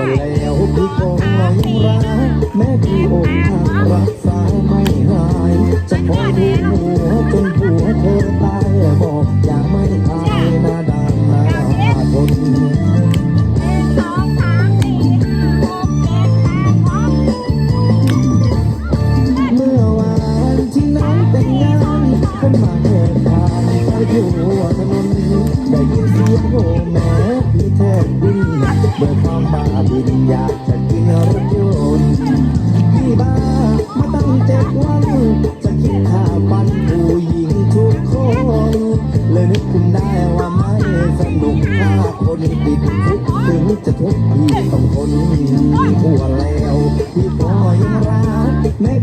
วนแล้วพี่คงหลงรักแม้ที่อกหักรักษาไม่หาย จะขอดูหัวจนหัวเธอตายบอก คนติดคุกถึงจะทุกข์ทีต้องทนหัวแล้วที่ปล่อยรักแม่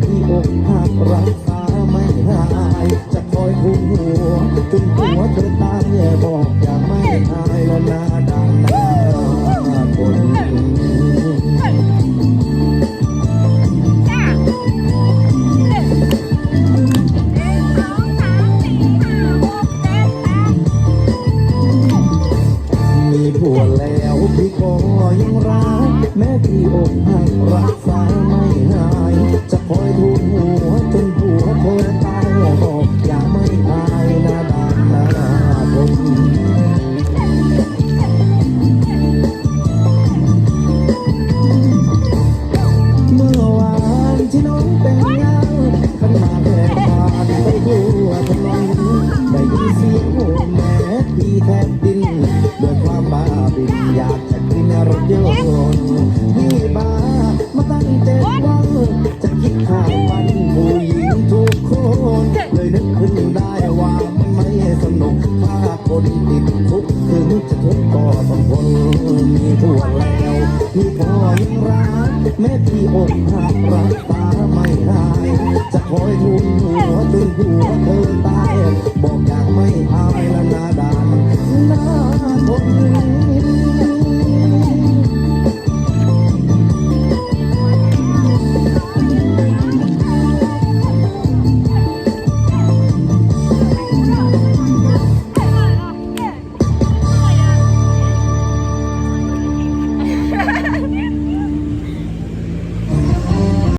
มาแฮปปี้แทบดินด้ยความบ้าบิอยากจะขึ้นรถยนต์พี่บ้ามาตั้งเจ็วันจะคิดข้าวันผู้หญิงทุกคน เลยนึกขึ้นได้ว่ามัไมสนุกถ้าคนติดทุกถึงจะทุกข์ก็องทมีผัวแล้วมีพ่อยังแม่พี่อกหัก